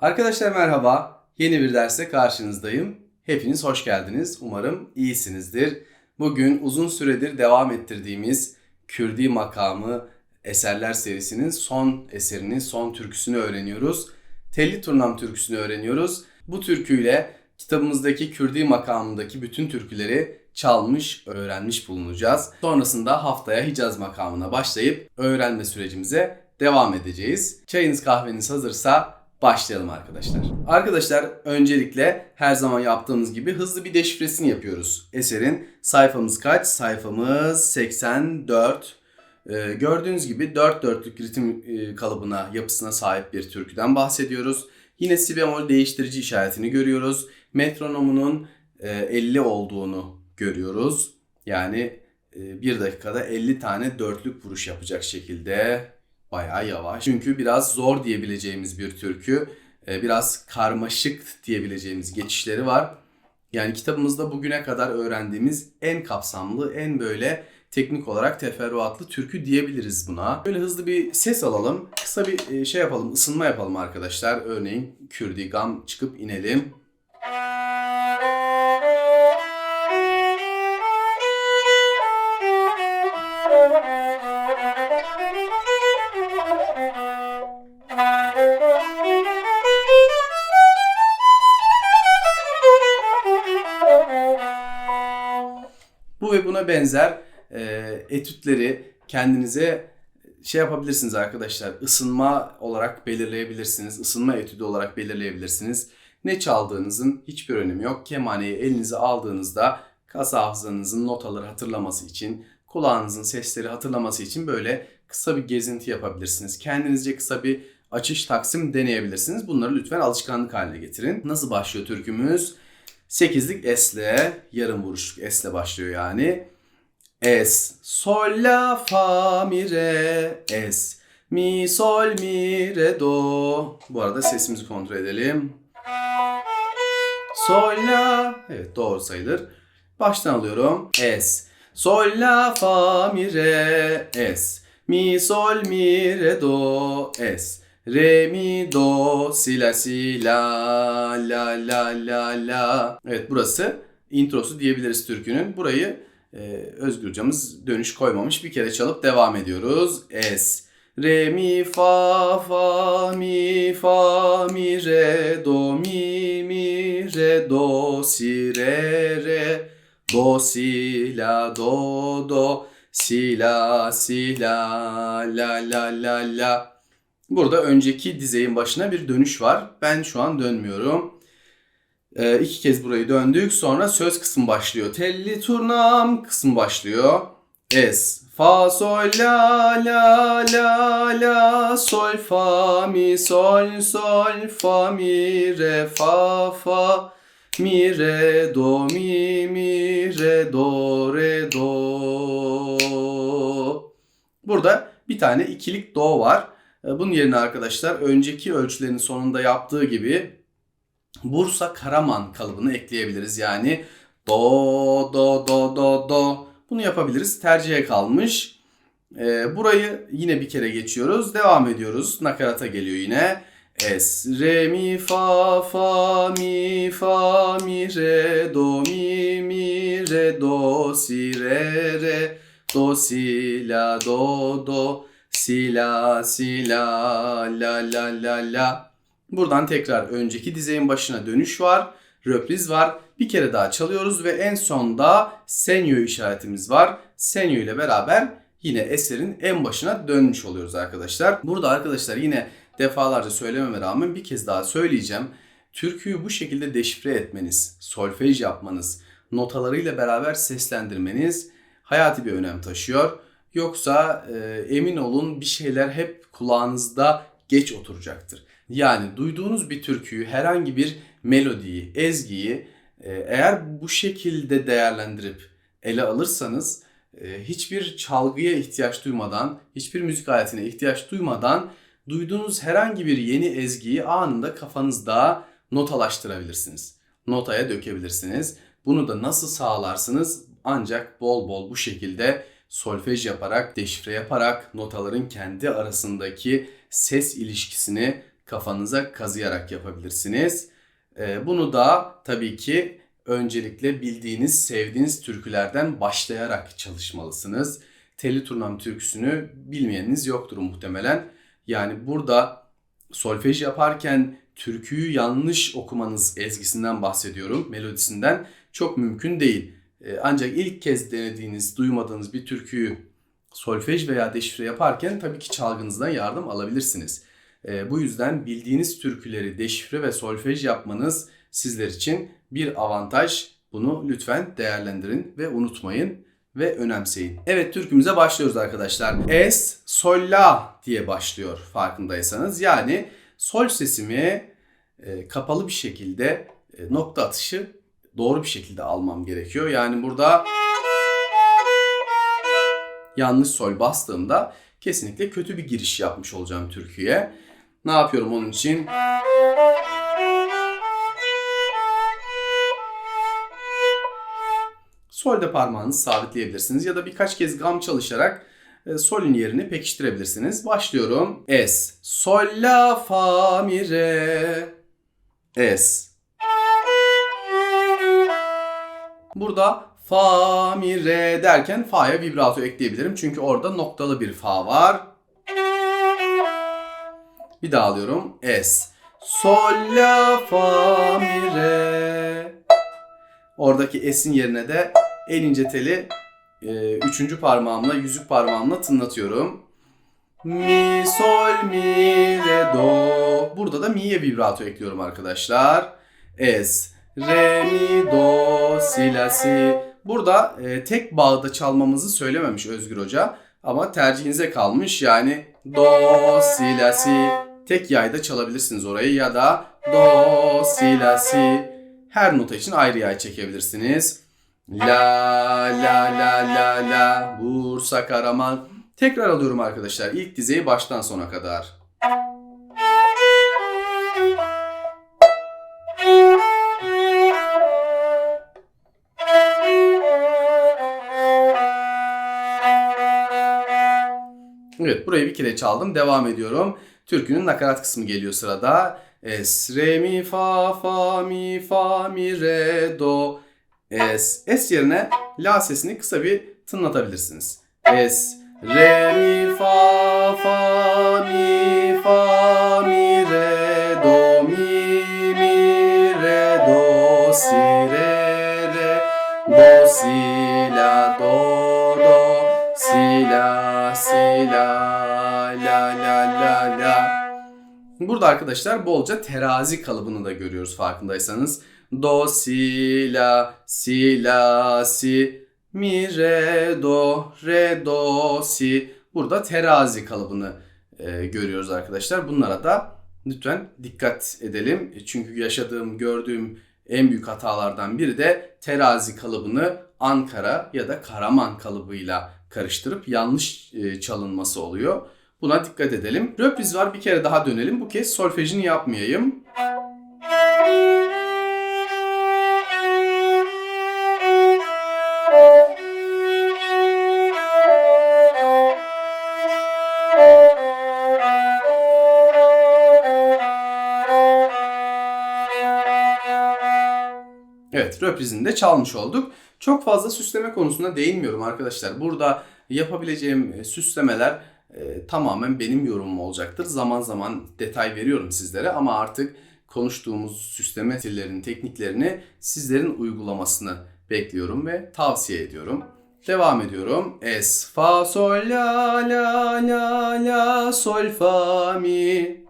Arkadaşlar merhaba. Yeni bir derste karşınızdayım. Hepiniz hoş geldiniz. Umarım iyisinizdir. Bugün uzun süredir devam ettirdiğimiz Kürdi makamı eserler serisinin son eserini, son türküsünü öğreniyoruz. Telli Turnam türküsünü öğreniyoruz. Bu türküyle kitabımızdaki Kürdi makamındaki bütün türküleri çalmış, öğrenmiş bulunacağız. Sonrasında haftaya Hicaz makamına başlayıp öğrenme sürecimize devam edeceğiz. Çayınız kahveniz hazırsa başlayalım arkadaşlar. Arkadaşlar öncelikle her zaman yaptığımız gibi hızlı bir deşifresini yapıyoruz. Eserin sayfamız kaç? Sayfamız 84. Ee, gördüğünüz gibi 4 dörtlük ritim e, kalıbına, yapısına sahip bir türküden bahsediyoruz. Yine si bemol değiştirici işaretini görüyoruz. Metronomunun e, 50 olduğunu görüyoruz. Yani e, bir dakikada 50 tane dörtlük vuruş yapacak şekilde bayağı yavaş. Çünkü biraz zor diyebileceğimiz bir türkü. E, biraz karmaşık diyebileceğimiz geçişleri var. Yani kitabımızda bugüne kadar öğrendiğimiz en kapsamlı, en böyle teknik olarak teferruatlı türkü diyebiliriz buna. Böyle hızlı bir ses alalım. Kısa bir e, şey yapalım, ısınma yapalım arkadaşlar. Örneğin Kürdi Gam çıkıp inelim. Benzer e, etütleri kendinize şey yapabilirsiniz arkadaşlar. Isınma olarak belirleyebilirsiniz. Isınma etüdü olarak belirleyebilirsiniz. Ne çaldığınızın hiçbir önemi yok. Kemaneyi elinize aldığınızda kas hafızanızın notaları hatırlaması için, kulağınızın sesleri hatırlaması için böyle kısa bir gezinti yapabilirsiniz. Kendinizce kısa bir açış taksim deneyebilirsiniz. Bunları lütfen alışkanlık haline getirin. Nasıl başlıyor türkümüz? Sekizlik esle, yarım vuruşluk esle başlıyor yani. Es, sol, la, fa, mi, re, es. Mi, sol, mi, re, do. Bu arada sesimizi kontrol edelim. Sol, la. Evet doğru sayılır. Baştan alıyorum. Es. Sol, la, fa, mi, re, es. Mi, sol, mi, re, do, es. Re, mi, do, si, la, si, la, la, la, la, la. Evet burası introsu diyebiliriz türkünün. Burayı e, Özgür hocamız dönüş koymamış. Bir kere çalıp devam ediyoruz. Es. Re, mi, fa, fa, mi, fa, mi, re, do, mi, mi, re, do, si, re, re, do, si, la, do, do, si, la, si, la, la, la, la, la. Burada önceki dizeyin başına bir dönüş var. Ben şu an dönmüyorum. Ee, iki kez burayı döndük. Sonra söz kısmı başlıyor. Telli turnam kısmı başlıyor. Es. Fa sol la la la la sol fa mi sol sol fa mi re fa fa mi re do mi mi re do re do. Burada bir tane ikilik do var. Ee, Bunun yerine arkadaşlar önceki ölçülerin sonunda yaptığı gibi Bursa Karaman kalıbını ekleyebiliriz. Yani do do do do do bunu yapabiliriz. Tercihe kalmış. Ee, burayı yine bir kere geçiyoruz. Devam ediyoruz. Nakarata geliyor yine. Es, re, mi, fa, fa, mi, fa, mi, re, do, mi, mi, re, do, si, re, re, do, si, la, do, do, si, la, si, la, la, la, la, la. Buradan tekrar önceki dizeyin başına dönüş var, röpriz var. Bir kere daha çalıyoruz ve en sonda senyo işaretimiz var. Senyo ile beraber yine eserin en başına dönmüş oluyoruz arkadaşlar. Burada arkadaşlar yine defalarca söylememe rağmen bir kez daha söyleyeceğim. Türküyü bu şekilde deşifre etmeniz, solfej yapmanız, notalarıyla beraber seslendirmeniz hayati bir önem taşıyor. Yoksa e, emin olun bir şeyler hep kulağınızda geç oturacaktır. Yani duyduğunuz bir türküyü, herhangi bir melodiyi, ezgiyi e, eğer bu şekilde değerlendirip ele alırsanız e, hiçbir çalgıya ihtiyaç duymadan, hiçbir müzik aletine ihtiyaç duymadan duyduğunuz herhangi bir yeni ezgiyi anında kafanızda notalaştırabilirsiniz. Notaya dökebilirsiniz. Bunu da nasıl sağlarsınız? Ancak bol bol bu şekilde solfej yaparak, deşifre yaparak notaların kendi arasındaki ses ilişkisini kafanıza kazıyarak yapabilirsiniz. Ee, bunu da tabii ki öncelikle bildiğiniz, sevdiğiniz türkülerden başlayarak çalışmalısınız. Telli Turnam türküsünü bilmeyeniniz yoktur muhtemelen. Yani burada solfej yaparken türküyü yanlış okumanız ezgisinden bahsediyorum, melodisinden çok mümkün değil. Ee, Ancak ilk kez denediğiniz, duymadığınız bir türküyü solfej veya deşifre yaparken tabii ki çalgınızdan yardım alabilirsiniz. Ee, Bu yüzden bildiğiniz türküleri deşifre ve solfej yapmanız sizler için bir avantaj. Bunu lütfen değerlendirin ve unutmayın ve önemseyin. Evet türkümüze başlıyoruz arkadaşlar. Es, sol, la diye başlıyor farkındaysanız. Yani sol sesimi e, kapalı bir şekilde e, nokta atışı doğru bir şekilde almam gerekiyor. Yani burada yanlış sol bastığımda kesinlikle kötü bir giriş yapmış olacağım türküye. Ne yapıyorum onun için? Solde parmağınızı sabitleyebilirsiniz ya da birkaç kez gam çalışarak e, solün yerini pekiştirebilirsiniz. Başlıyorum. Es, sol, la, fa, mi, re. Es. Burada fa, mi, re derken fa'ya vibrato ekleyebilirim. Çünkü orada noktalı bir fa var. Bir daha alıyorum. Es. Sol, la, fa, mi, re. Oradaki es'in yerine de en ince teli e, üçüncü parmağımla, yüzük parmağımla tınlatıyorum. Mi, sol, mi, re, do. Burada da mi'ye vibrato ekliyorum arkadaşlar. Es, re, mi, do, si, la, si. Burada e, tek bağda çalmamızı söylememiş Özgür Hoca. Ama tercihinize kalmış. Yani do, si, la, si. Tek yayda çalabilirsiniz orayı ya da do, si, la, si. Her nota için ayrı yay çekebilirsiniz. La la la la la Bursa Karaman. Tekrar alıyorum arkadaşlar. İlk dizeyi baştan sona kadar. Evet burayı bir kere çaldım. Devam ediyorum. Türkünün nakarat kısmı geliyor sırada. Es, re, mi, fa, fa, mi, fa, mi, re, do. Es. Es yerine la sesini kısa bir tınlatabilirsiniz. Es, re, mi, fa, fa, mi, Burada arkadaşlar bolca terazi kalıbını da görüyoruz farkındaysanız. Do, si, la, si, la, si, mi, re, do, re, do, si. Burada terazi kalıbını e, görüyoruz arkadaşlar. Bunlara da lütfen dikkat edelim. Çünkü yaşadığım, gördüğüm en büyük hatalardan biri de terazi kalıbını Ankara ya da Karaman kalıbıyla karıştırıp yanlış e, çalınması oluyor. Buna dikkat edelim. Röpriz var bir kere daha dönelim. Bu kez solfejini yapmayayım. Evet, röprizini de çalmış olduk. Çok fazla süsleme konusuna değinmiyorum arkadaşlar. Burada yapabileceğim e, süslemeler tamamen benim yorumum olacaktır. Zaman zaman detay veriyorum sizlere ama artık konuştuğumuz süsleme stillerinin tekniklerini sizlerin uygulamasını bekliyorum ve tavsiye ediyorum. Devam ediyorum. Es, fa, sol, la, la, la, la, sol, fa, mi.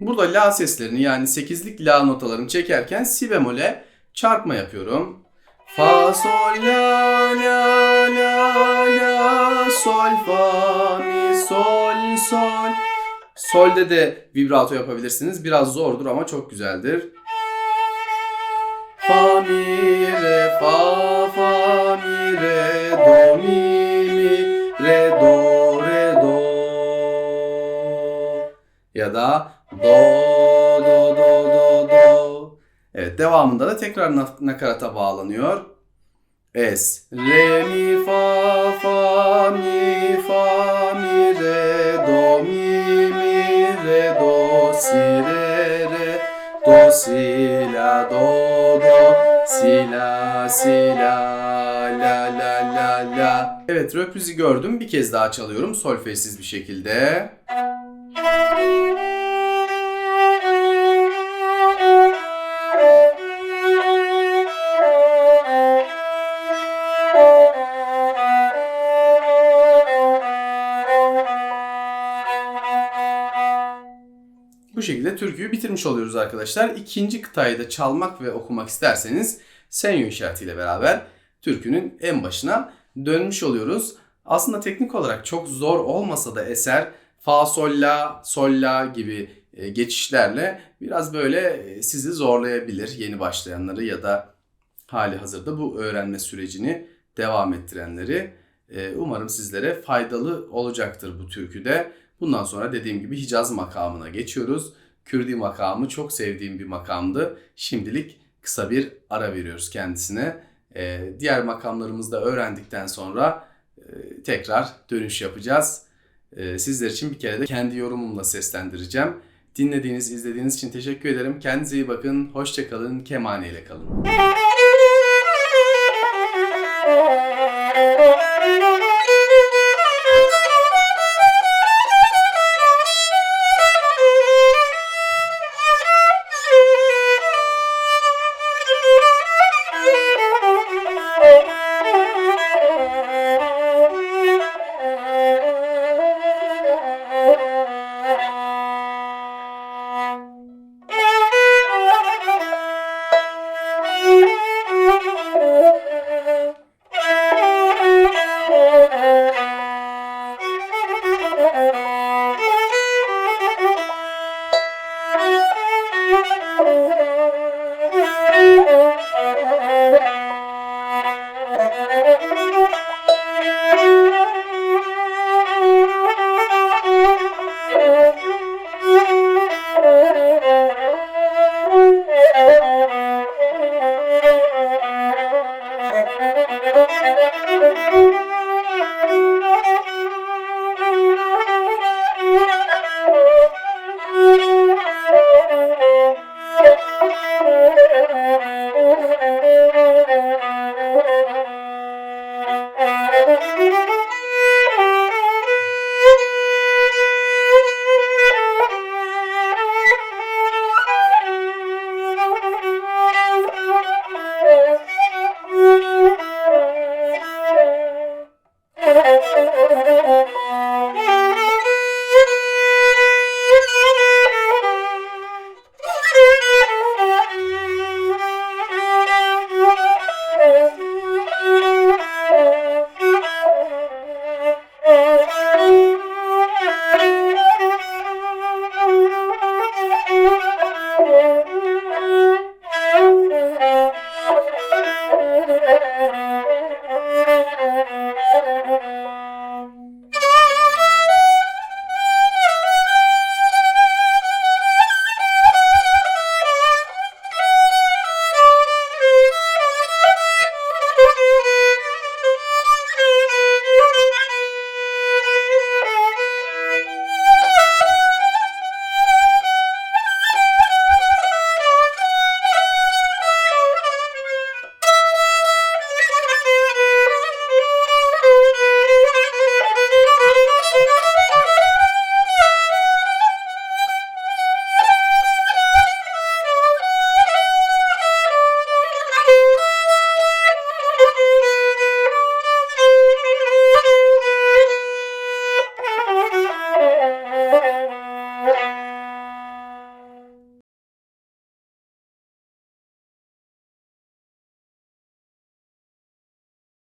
Burada la seslerini yani 8'lik la notalarını çekerken si bemole çarpma yapıyorum. Fa sol la la la la sol fa mi sol sol. Solde de vibrato yapabilirsiniz. Biraz zordur ama çok güzeldir. Fa mi re fa fa mi re do mi mi re do re do. Ya da do do do do do. Evet devamında da tekrar na- nakarata bağlanıyor. Es, re, mi, fa, fa, mi, fa, mi, re, do, mi, mi, re, do, si, re, re, do, si, la, do, do, si, la, si, la, la, la, la, la. Evet, röprizi gördüm. Bir kez daha çalıyorum solfejsiz bir şekilde. Türküyü bitirmiş oluyoruz arkadaşlar. İkinci kıtayı da çalmak ve okumak isterseniz senyo işaretiyle beraber türkünün en başına dönmüş oluyoruz. Aslında teknik olarak çok zor olmasa da eser fa sol la sol la gibi e, geçişlerle biraz böyle e, sizi zorlayabilir yeni başlayanları ya da hali hazırda bu öğrenme sürecini devam ettirenleri. E, Umarım sizlere faydalı olacaktır bu türküde. Bundan sonra dediğim gibi Hicaz makamına geçiyoruz. Kürdi makamı çok sevdiğim bir makamdı. Şimdilik kısa bir ara veriyoruz kendisine. Ee, diğer makamlarımızı da öğrendikten sonra e, tekrar dönüş yapacağız. Ee, sizler için bir kere de kendi yorumumla seslendireceğim. Dinlediğiniz, izlediğiniz için teşekkür ederim. Kendinize iyi bakın. Hoşçakalın. Kemane ile kalın. Yeah.